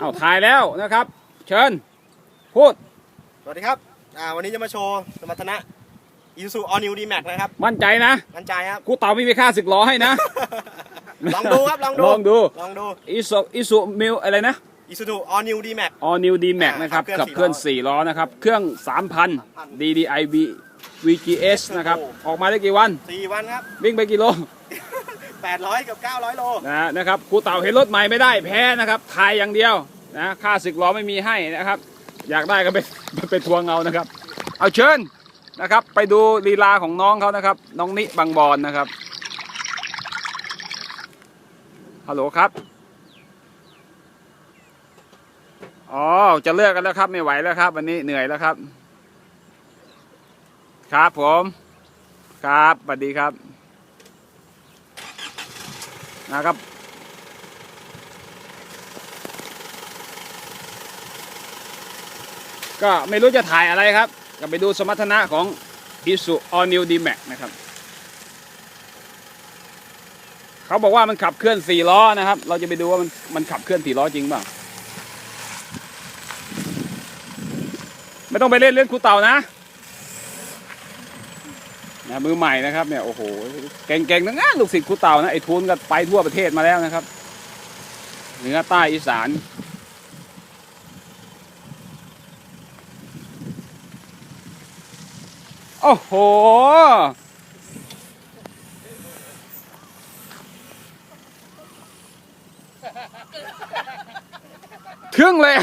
เอาถ่ายแล้วนะครับ เชิญ พูด สวัสดีครับ อ่า วันนี้จะมาโชว์สมรรถนะ Isuzu All New D-Max นะครับ มั่นใจนะมั่นใจครับ กูเต่าไม่มีค่าสึกล้อให้นะ ลองดูครับ ลองดู ลองดู ลองดูอิสุอิสุมิลอะไรนะ Isuzu All New D-Max All New D Max อ่านะครับ ขัขับบเคเคลื่ลื่ออนน4ล้อนะครับ เครื่อง3,000 DDI V VGS นะครับโอ้โหออกมาได้กี่วันสี่วันครับ วิ่งไปกี่โล 800กับ900โลนะนะครับครูเต่าเห็นรถใหม่ไม่ได้แพ้นะครับทายอย่างเดียวนะค่าสึกล้อไม่มีให้นะครับ อยากได้ก็ไปไปทวงเอานะครับ เอาเชิญนะครับ ไปดูลีลาของน้องเขานะครับ น้องนิบางบอนนะครับฮัลโหลครับอ๋อจะเลิกกันแล้วครับไม่ไหวแล้วครับ วันนี้เหนื่อยแล้วครับ ครับผม ครับสวัสดีครับ นะครับ ก็ไม่รู้จะถ่ายอะไรครับ ก็ไปดูสมรรถนะของ i s u All New D Max นะครับ เขาบอกว่ามันขับเคลื่อนสี่ล้อนะครับ เราจะไปดูว่ามันมันขับเคลื่อนสี่ล้อจริงเปล่าไม่ต้องไปเล่นเล่นคูเต่านะ นะมือใหม่นะครับเนี่ยโอ้โหเก่งๆทั้งนั้นลูกศิษย์ครูเต่านะไอ้ทูนก็ไปทั่วประเทศมาแล้วนะครับเหนือใต้อีสานโอ้โห ทึ่งเลย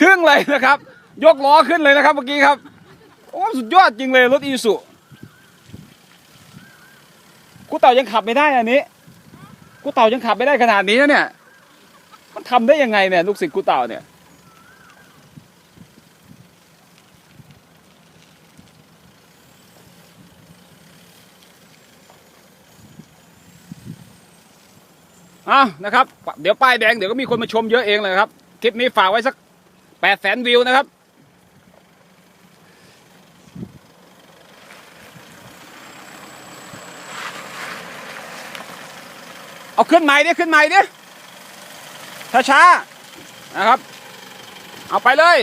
ทึ่งเลยนะครับ ยกล้อขึ้นเลยนะครับเมื่อกี้ครับ โอ้สุดยอดจริงเลยรถอีสุกูเต่ายังขับไม่ได้อันนี้กูเต่ายังขับไม่ได้ขนาดนี้นะเนี่ย มันทำได้ยังไงเนี่ย ลูกศิษย์กูเต่าเนี่ยอะนะครับ เดี๋ยวป้ายแดงเดี๋ยวก็มีคนมาชมเยอะเองเลยครับ คลิปนี้ฝากไว้สักแปดแสนวิวนะครับ เอาขึ้นใหม่ดิขึ้นใหม่ดิช้าๆนะครับ เอาไปเลย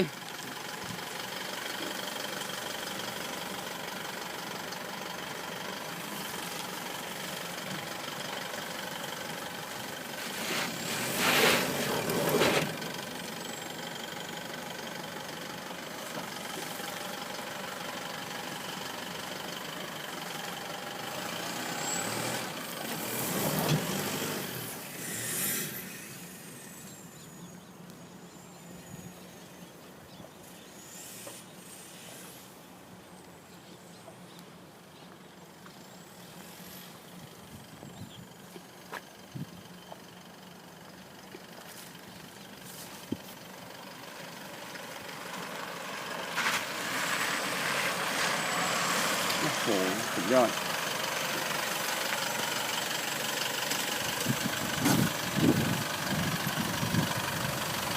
โอ้โหสุดยอด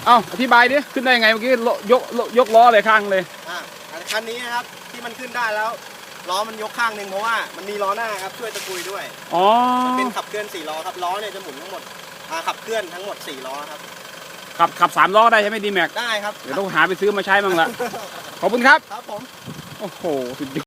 เอาอธิบายดิ ขึ้นได้ยังไงเมื่อกี้โลยกโลยกล้อเลยข้างเลย อ่าคันนี้นะครับที่มันขึ้นได้แล้วล้อมันยกข้างหนึ่งเพราะว่ามันมีล้อหน้าครับช่วยตะกุยด้วยอ๋อเป็นขับเคลื่อน4ล้อครับล้อเนี่ยจะหมุนทั้งหมดอ่าขับเคลื่อนทั้งหมด4ล้อครับขับขับสามล้อได้ใช่ไหมดีแม็กได้ครับ เดี๋ยวต้องหาไปซื้อมาใช้บ้างละ ขอบคุณครับ ครับผม โอ้โห สุดยอด